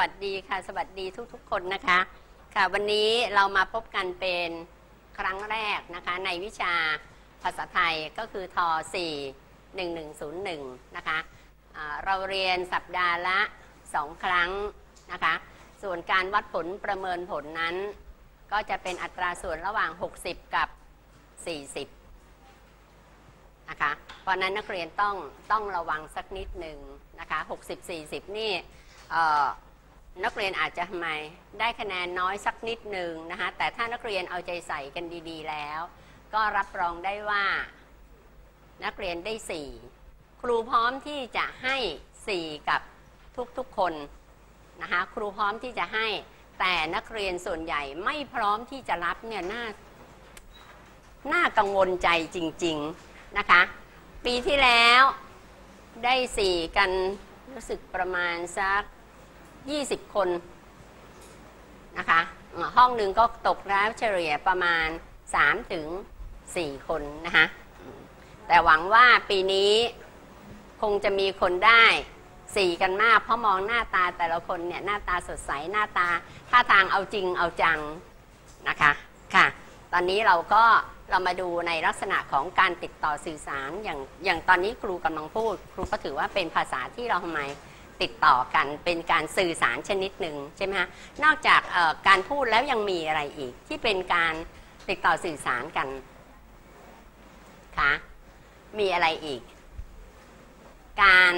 วัสดีค่ะ สวัสดีทุกๆ คนนะคะ ค่ะวันนี้เรามาพบกันเป็นครั้งแรกนะคะในวิชาภาษาไทยก็คือท 4 1101 นะคะอ่าเราเรียนสัปดาห์ละ 2 ครั้งนะคะ ส่วนการวัดผลประเมินผลนั้น ก็จะเป็นอัตราส่วนระหว่าง 60 กับ 40 นะคะ เพราะนั้นนักเรียนต้องต้องระวังสักนิดหนึ่งนะคะ 60-40 นี่เอ่ นักเรียนอาจจะทำไมได้คะแนนน้อยสักนิดหนึ่งนะคะแต่ถ้านักเรียนเอาใจใส่กันดีๆ แล้ว ก็รับรองได้ว่า นักเรียนได้ 4 ครูพร้อมที่จะให้ 4 กับทุกๆคนนะคะครูพร้อมที่จะให้ แต่นักเรียนส่วนใหญ่ไม่พร้อมที่จะรับเนี่ยน่าน่ากังวลใจจริง ๆนะคะ ปีที่แล้วได้สี่กันรู้สึกประมาณสัก 20 คนนะคะห้องหนึ่งก็ตกแล้วเฉลี่ยประมาณ 3 ถึง 4 คนนะคะแต่หวังว่าปีนี้คงจะมีคนได้4กันมาก เพราะมองหน้าตาแต่ละคนเนี่ยหน้าตาสดใสหน้าตาท่าทางเอาจริงเอาจังนะคะค่ะ ตอนนี้เราก็เรามาดูในลักษณะของการติดต่อสื่อสารอย่างอย่างตอนนี้ครูกำลังพูด ครูก็ถือว่าเป็นภาษาที่เราทำไม ติดต่อกันเป็นการสื่อสารชนิดหนึ่งใช่ไหมคะนอกจากการพูดแล้วยังมีอะไรอีก ที่เป็นการติดต่อสื่อสารกันคะมีอะไรอีก การ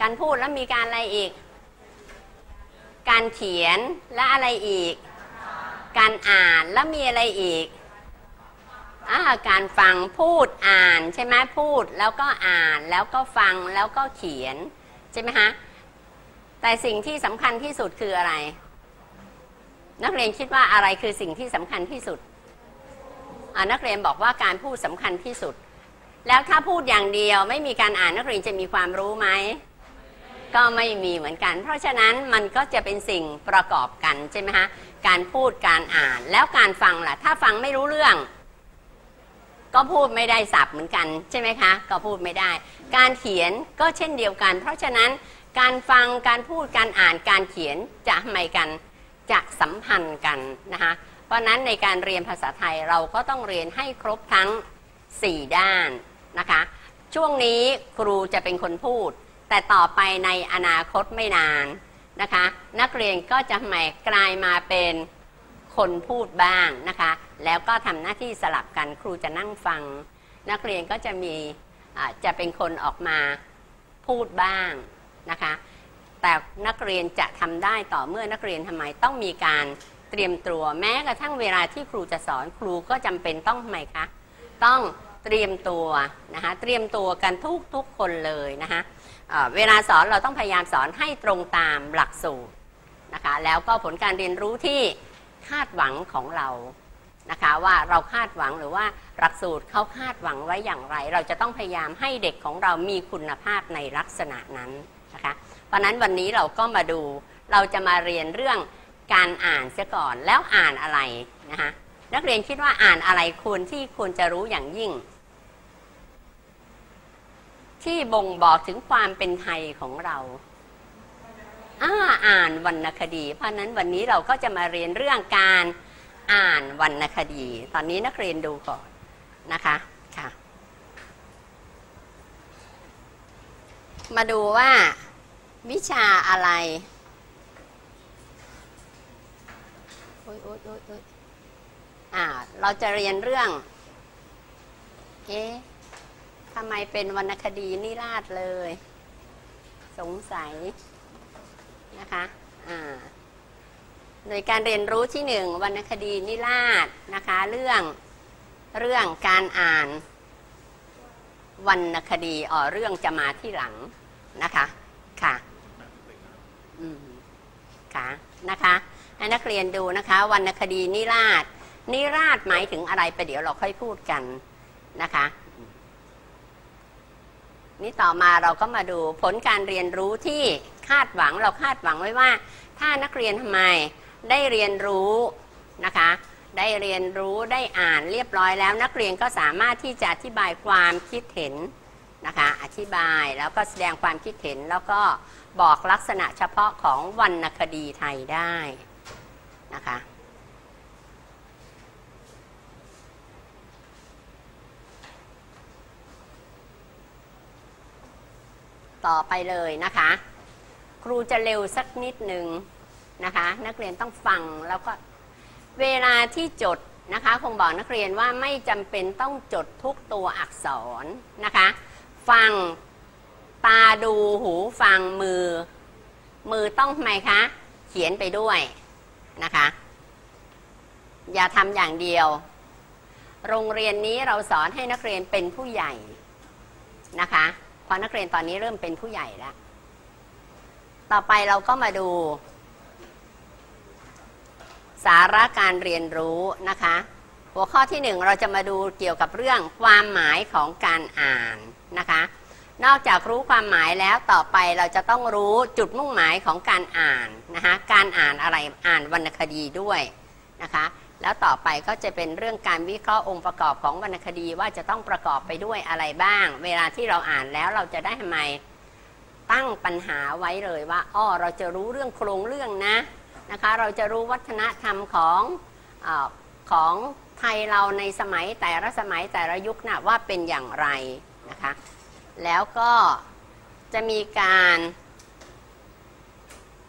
การพูดแล้วมีการอะไรอีก การเขียนและอะไรอีก การอ่านแล้วมีอะไรอีก อาการฟังพูดอ่านใช่ไหมพูดแล้วก็อ่านแล้วก็ฟังแล้วก็เขียนใช่ไหมฮะแต่สิ่งที่สำคัญที่สุดคืออะไร นักเรียนคิดว่าอะไรคือสิ่งที่สำคัญที่สุดนักเรียนบอกว่าการพูดสำคัญที่สุด แล้วถ้าพูดอย่างเดียวไม่มีการอ่านนักเรียนจะมีความรู้ไหมก็ไม่มีเหมือนกัน เพราะฉะนั้นมันก็จะเป็นสิ่งประกอบกันใช่ไหมฮะการพูดการอ่านแล้วการฟังล่ะ ถ้าฟังไม่รู้เรื่อง ก็พูดไม่ได้สับเหมือนกันใช่ไหมคะ ก็พูดไม่ได้ การเขียนก็เช่นเดียวกัน เพราะฉะนั้นการฟังการพูดการอ่านการเขียนจะทำไมกันจะสัมพันธ์กันนะคะเพราะนั้นในการเรียนภาษาไทยเราก็ต้องเรียนให้ครบทั้ง 4 ด้านนะคะ ช่วงนี้ครูจะเป็นคนพูด แต่ต่อไปในอนาคตไม่นานนะคะ นักเรียนก็จะทำไมกลายมาเป็น คนพูดบ้างนะคะ แล้วก็ทำหน้าที่สลับกันครูจะนั่งฟัง นักเรียนก็จะมีอ่าจะเป็นคนออกมาพูดบ้างนะคะ แต่นักเรียนจะทำได้ต่อเมื่อนักเรียนทำไมต้องมีการเตรียมตัวแม้กระทั่งเวลาที่ครูจะสอนครูก็จำเป็นต้องทำไมคะต้องเตรียมตัวนะคะเตรียมตัวกันทุกทุกคนเลยนะคะเวลาสอนเราต้องพยายามสอนให้ตรงตามหลักสูตรนะคะแล้วก็ผลการเรียนรู้ที่ คาดหวังของเรานะคะว่าเราคาดหวังหรือว่าหลักสูตรเขาคาดหวังไว้อย่างไร เราจะต้องพยายามให้เด็กของเรามีคุณภาพในลักษณะนั้นนะคะเพราะนั้นวันนี้เราก็มาดูเราจะมาเรียนเรื่องการอ่านเสียก่อนแล้วอ่านอะไรนะคะนักเรียนคิดว่าอ่านอะไรควรที่ควรจะรู้อย่างยิ่ง ที่บ่งบอกถึงความเป็นไทยของเรา อ่าอ่านวรรณคดี เพราะนั้นวันนี้เราก็จะมาเรียนเรื่องการอ่านวรรณคดี ตอนนี้นักเรียนดูก่อนนะคะค่ะ มาดูว่า วิชาอะไรโอ๊ยโอ๊ยโอ๊ยโอ๊ยอ่า เราจะเรียนเรื่อง เอ๊ะทำไมเป็นวรรณคดีนิราศเลย สงสัย นะคะโดยการเรียนรู้ที่หนึ่งวรรณคดีนิราศนะคะ เรื่องเรื่องการอ่านวรรณคดีอ๋อเรื่องจะมาที่หลังนะคะค่ะอืมค่ะนะคะให้นักเรียนดูนะคะวรรณคดีนิราศนิราศหมายถึงอะไรไปเดี๋ยวเราค่อยพูดกันนะคะ นี่ต่อมาเราก็มาดูผลการเรียนรู้ที่คาดหวังเราคาดหวังไว้ว่า ถ้านักเรียนทำไมได้เรียนรู้นะคะ ได้เรียนรู้ได้อ่านเรียบร้อยแล้ว นักเรียนก็สามารถที่จะอธิบายความคิดเห็นนะคะ อธิบายแล้วก็แสดงความคิดเห็นแล้วก็บอกลักษณะเฉพาะของวรรณคดีไทยได้นะคะ ต่อไปเลยนะคะ ครูจะเร็วสักนิดหนึ่งนะคะ นักเรียนต้องฟังแล้วก็เวลาที่จดนะคะ คงบอกนักเรียนว่าไม่จำเป็นต้องจดทุกตัวอักษรนะคะ ฟังตาดูหูฟังมือ มือต้องทำไมคะ เขียนไปด้วยนะคะ อย่าทำอย่างเดียว โรงเรียนนี้เราสอนให้นักเรียนเป็นผู้ใหญ่นะคะ พราะนักเรียนตอนนี้เริ่มเป็นผู้ใหญ่แล้ว ต่อไปเราก็มาดู สาระการเรียนรู้นะคะ หัวข้อที่หนึ่งเราจะมาดูเกี่ยวกับเรื่องความหมายของการอ่านนะคะ นอกจากรู้ความหมายแล้วต่อไปเราจะต้องรู้จุดมุ่งหมายของการอ่านนะคะ การอ่านอะไรอ่านวรรณคดีด้วยนะคะ แล้วต่อไปก็จะเป็นเรื่องการวิเคราะห์องค์ประกอบของวรรณคดีว่าจะต้องประกอบไปด้วยอะไรบ้าง เวลาที่เราอ่านแล้วเราจะได้ทำไมตั้งปัญหาไว้เลยว่าอ้อเราจะรู้เรื่องโครงเรื่องนะนะคะ เราจะรู้วัฒนธรรมของอของไทยเราในสมัยแต่ละสมัยแต่ละยุคนะว่าเป็นอย่างไรนะคะ แล้วก็จะมีการ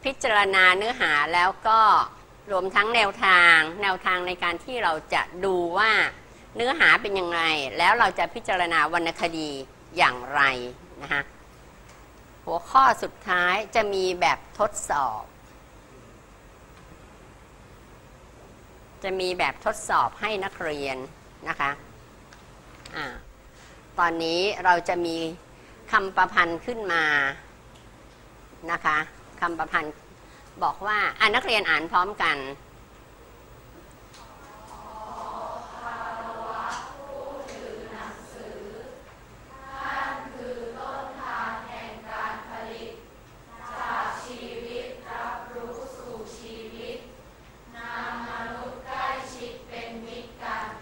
พิจารณาเนื้อหาแล้วก็ รวมทั้งแนวทาง แนวทางในการที่เราจะดูว่าเนื้อหาเป็นยังไง แล้วเราจะพิจารณาวรรณคดีอย่างไรนะคะหัวข้อสุดท้ายจะมีแบบทดสอบ จะมีแบบทดสอบให้นักเรียนนะคะอ่าตอนนี้เราจะมีคำประพันธ์ขึ้นมานะคะคำประพันธ์ บอกว่าอ่านักเรียนอ่านพร้อมกัน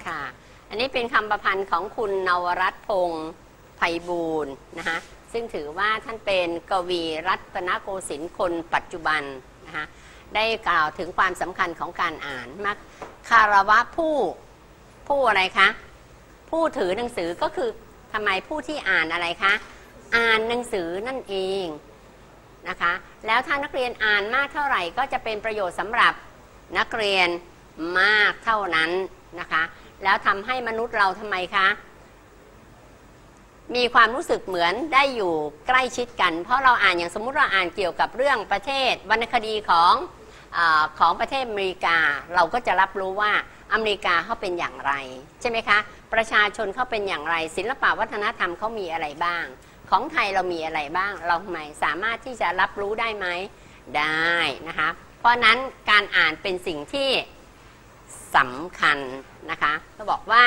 ค่ะอันนี้เป็นคำประพันธ์ของคุณนวรัตพงศ์ไพบูลย์นะคะซึ่งถือว่าท่านเป็นกวีรัตนโกสินทร์คนปัจจุบัน นะคะได้กล่าวถึงความสำคัญของการอ่านมักคารวะผู้ผู้อะไรคะ ผู้ถือหนังสือก็คือทำไมผู้ที่อ่านอะไรคะ อ่านหนังสือนั่นเองนะคะ แล้วถ้านักเรียนอ่านมากเท่าไหร่ ก็จะเป็นประโยชน์สำหรับนักเรียนมากเท่านั้นนะคะ แล้วทำให้มนุษย์เราทำไมคะ มีความรู้สึกเหมือนได้อยู่ใกล้ชิดกัน เพราะเราอ่านอย่างสมมุติเราอ่านเกี่ยวกับเรื่องประเทศวรรณคดีของอของประเทศอเมริกา เราก็จะรับรู้ว่าอเมริกาเขาเป็นอย่างไร ใช่ไหมคะ ประชาชนเขาเป็นอย่างไร ศิลปวัฒนธรรมเขามีอะไรบ้าง ของไทยเรามีอะไรบ้าง เราไมสามารถที่จะรับรู้ได้ไหมได้นะคะ เพราะนั้นการอ่านเป็นสิ่งที่สำคัญนะคะก็บอกว่า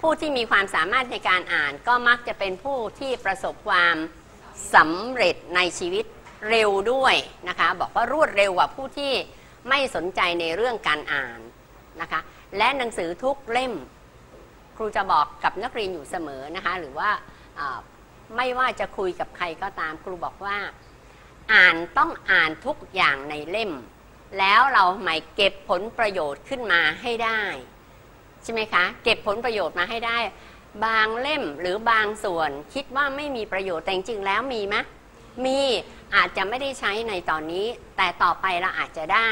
ผู้ที่มีความสามารถในการอ่านก็มักจะเป็นผู้ที่ประสบความสำเร็จในชีวิตเร็วด้วยนะคะ บอกว่ารวดเร็วกว่าผู้ที่ไม่สนใจในเรื่องการอ่านนะคะ และหนังสือทุกเล่ม ครูจะบอกกับนักเรียนอยู่เสมอนะคะ หรือว่าไม่ว่าจะคุยกับใครก็ตาม ครูบอกว่า อ่านต้องอ่านทุกอย่างในเล่ม แล้วเราหมายเก็บผลประโยชน์ขึ้นมาให้ได้ ใช่ไหมคะ เก็บผลประโยชน์มาให้ได้ บางเล่มหรือบางส่วนคิดว่าไม่มีประโยชน์แต่จริงแล้วมีไหมมีอาจจะไม่ได้ใช้ในตอนนี้ แต่ต่อไปเราอาจจะได้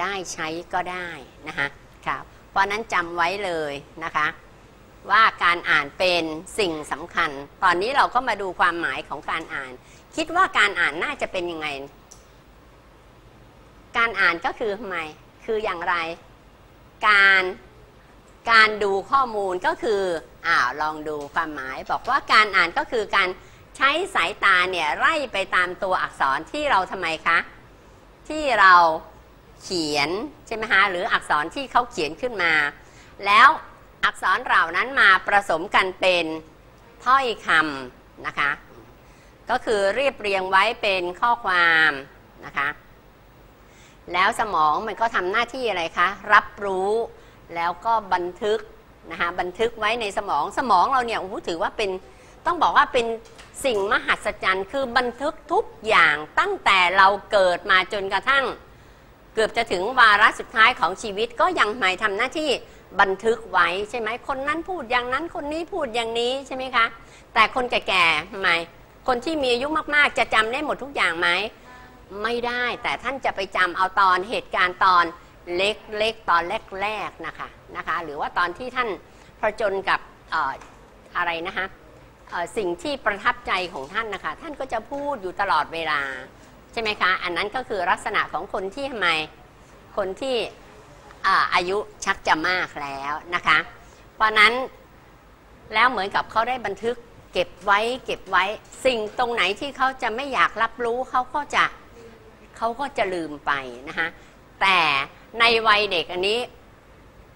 ได้ใช้ก็ได้นะคะครับเพราะนั้นจำไว้เลยนะคะ ว่าการอ่านเป็นสิ่งสำคัญ ตอนนี้เราก็มาดูความหมายของการอ่าน คิดว่าการอ่านน่าจะเป็นยังไง การอ่านก็คือทำไมคืออย่างไร การ การดูข้อมูลก็คืออ้าวลองดูความหมาย บอกว่าการอ่านก็คือการใช้สายตาเนี่ยไล่ไปตามตัวอักษรที่เราทำไมคะ ที่เราเขียนใช่ไหมคะหรืออักษรที่เขาเขียนขึ้นมา แล้วอักษรเหล่านั้นมาผสมกันเป็นถ้อยคำนะคะ ก็คือเรียบเรียงไว้เป็นข้อความนะคะ แล้วสมองมันก็ทำหน้าที่อะไรคะ รับรู้ แล้วก็บันทึกนะคะบันทึกไว้ในสมองสมองเราเนี่ยโอ้โหถือว่าเป็นต้องบอกว่าเป็นสิ่งมหัศจรรย์ คือบันทึกทุกอย่างตั้งแต่เราเกิดมาจนกระทั่ง เกือบจะถึงวาระสุดท้ายของชีวิตก็ยังไม่ทำหน้าที่บันทึกไว้ใช่ไหมคนนั้นพูดอย่างนั้นคนนี้พูดอย่างนี้ใช่ไหมคะ แต่คนแก่ๆไมคนที่มีอายุมากๆ จะจำได้หมดทุกอย่างไหมไม่ได้แต่ท่านจะไปจำเอาตอนเหตุการณ์ตอน เล็กๆตอนแรกๆนะคะนะคะ หรือว่าตอนที่ท่านผจญกับออะไรนะคะสิ่งที่ประทับใจของท่านนะคะ ท่านก็จะพูดอยู่ตลอดเวลา ใช่ไหมคะ อันนั้นก็คือลักษณะของคนที่ทำไมคนที่อาอายุชักจะมากแล้วนะคะ เพราะนั้นแล้วเหมือนกับเขาได้บันทึกเก็บไว้เก็บไว้สิ่งตรงไหนที่เขาจะไม่อยากรับรู้เขาก็จะเขาก็จะลืมไปนะคะแต่ ในวัยเด็กอันนี้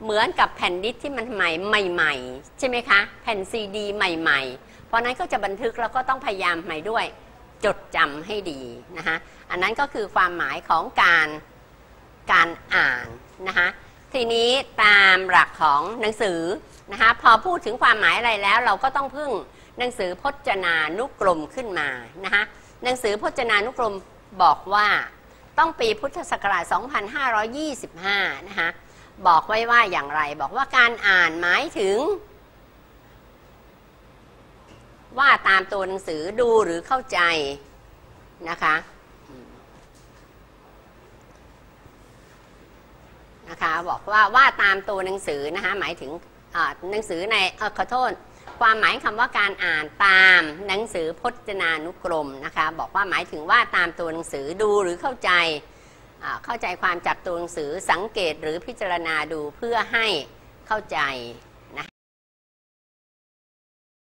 เหมือนกับแผ่นดิสที่มันใหม่ใหม่ใช่ไหมคะ แผ่นซีดี ใหม่ ๆ เพราะนั้นก็จะบันทึกแล้วก็ต้องพยายามใหม่ด้วย จดจำให้ดีนะคะอันนั้นก็คือความหมายของการการอ่านนะคะทีนี้ตามหลักของหนังสือนะคะพอพูดถึงความหมายอะไรแล้ว เราก็ต้องพึ่งหนังสือพจนานุกรมขึ้นมานะคะหนังสือพจนานุกรมบอกว่า ต้องปีพุทธศักราช 2525 นะคะบอกไว้ว่าอย่างไร บอกว่าการอ่านหมายถึง ว่าตามตัวหนังสือดูหรือเข้าใจนะคะนะคะบอกว่าว่าตามตัวหนังสือนะคะหมายถึงหนังสือในอขอโทษ ความหมายคำว่าการอ่านตามหนังสือพจนานุกรมนะคะบอกว่าหมายถึงว่าตามตัวหนังสือดูหรือเข้าใจเข้าใจความจากตัวหนังสือสังเกตหรือพิจารณาดูเพื่อให้เข้าใจ